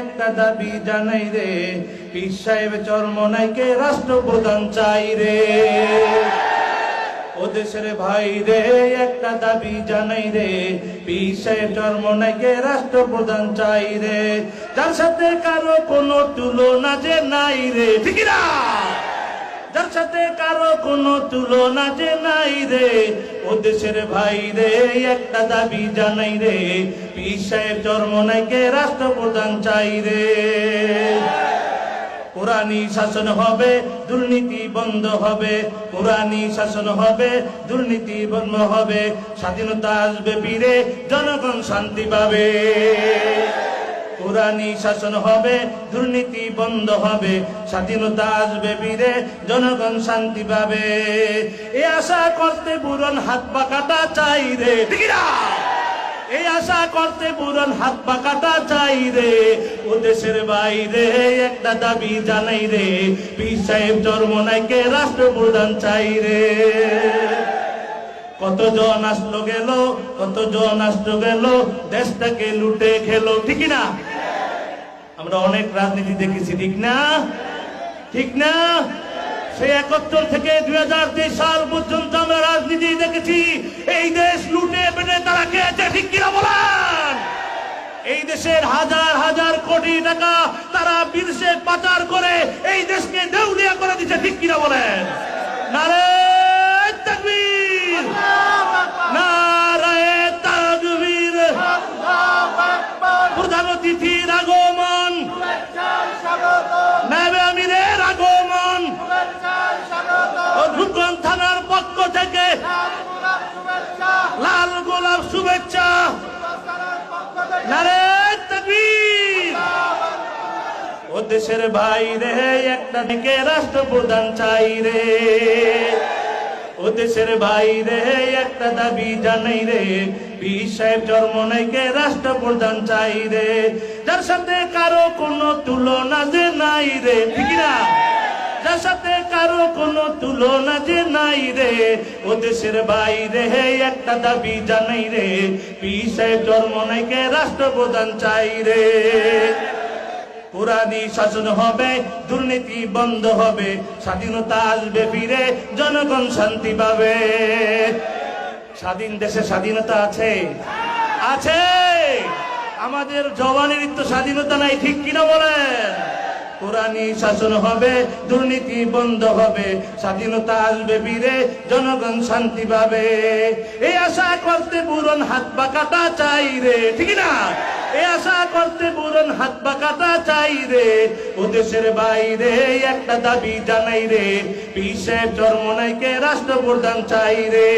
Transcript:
একটা দাবি জানাই রে, পীর সাহেব চরমনাইকে রাষ্ট্রপ্রধান চাই রে। ও দেশের ভাই রে, একটা দাবি জানাই রে, পীর সাহেব চরমনাইকে রাষ্ট্রপ্রধান চাই রে। যার সাথে কারও কোনো তুলনা যে নাই রে, ঠিক না যার সাথে কারও কোনো তুলনা যে নাই রে দেশের ভাই রে, একটা দাবি জানাই রে। পীর সাহেব চরমনাইকে রাষ্ট্রপ্রধান চাই রে। পুরানি শাসন হবে, দুর্নীতি বন্ধ হবে। পুরানি শাসন হবে, দুর্নীতি বন্ধ হবে। স্বাধীনতা আসবে ফিরে জনগণ শান্তি পাবে। পুরানি শাসন হবে দুর্নীতি বন্ধ হবে স্বাধীনতা আসবে বীরে জনগণ শান্তি পাবে। এ আশা করতে বুরন হাত পাকাটা চাই রে? এই আশা করতে বুরন হাত পাকাটা চাই রে। ও দেশের বাইরে একটা দাবি জানাই রে পীর সাহেব চরমনাইকে রাষ্ট্রপ্রধান চাই রে। কতজন আসলো গেল কতজন আসলো গেল দেশটাকে লুটে খেলো ঠিক না? আমরা অনেক রাজনীতি দেখেছি, ঠিক না? ঠিক না? সেই একাত্তর থেকে দুই হাজার তেইশ সাল পর্যন্ত আমরা রাজনীতি দেখেছি। এই দেশ লুটে পেটে তারা খেয়েছে, ঠিক কিনা বলেন? এই দেশের হাজার হাজার কোটি টাকা তারা বিদেশে পাচার করে এই দেশকে দেউলিয়া করে দিচ্ছে ঠিক কিনা বলেন? নারে থেকে। লাল গোলাপ শুভেচ্ছা। ও দেশের ভাই রে একটা দিকে রাষ্ট্রপ্রধান চাই রে। ও দেশের ভাই রে একটা দাবি জানাই রে। পীর সাহেব চরমনাইকে রাষ্ট্রপ্রধান চাই রে। যার সাথে কারও কোনো তুলনা যে নাই রে। ঠিক না যার সাথে কারও কোনো তুলনা যে নাই রে। ও দেশের বাইরে একটা দাবি জানাই রে পীর সাহেব চরমনাইকে রাষ্ট্রপ্রধান চাই রে। পুরানি শাসন হবে, দুর্নীতি বন্ধ হবে, স্বাধীনতা আসবে ফিরে, জনগণ শান্তি পাবে। স্বাধীন দেশে স্বাধীনতা আছে? আছে! আমাদের জওয়ানের তো স্বাধীনতা নাই, ঠিক কিনা বলেন? পুরানি শাসন হবে, দুর্নীতি বন্ধ হবে, স্বাধীনতা আসবে বীরে, জনগণ শান্তি পাবে। এই আশা করতে বুরন হাত পাকাটা চাই রে, ঠিক না? এই আশা করতে বুরন হাত পাকাটা চাই রে, ও দেশের বাইরে একটা দাবি জানাই রে পিসের চরমনাইকে রাষ্ট্রপ্রধান চাই রে।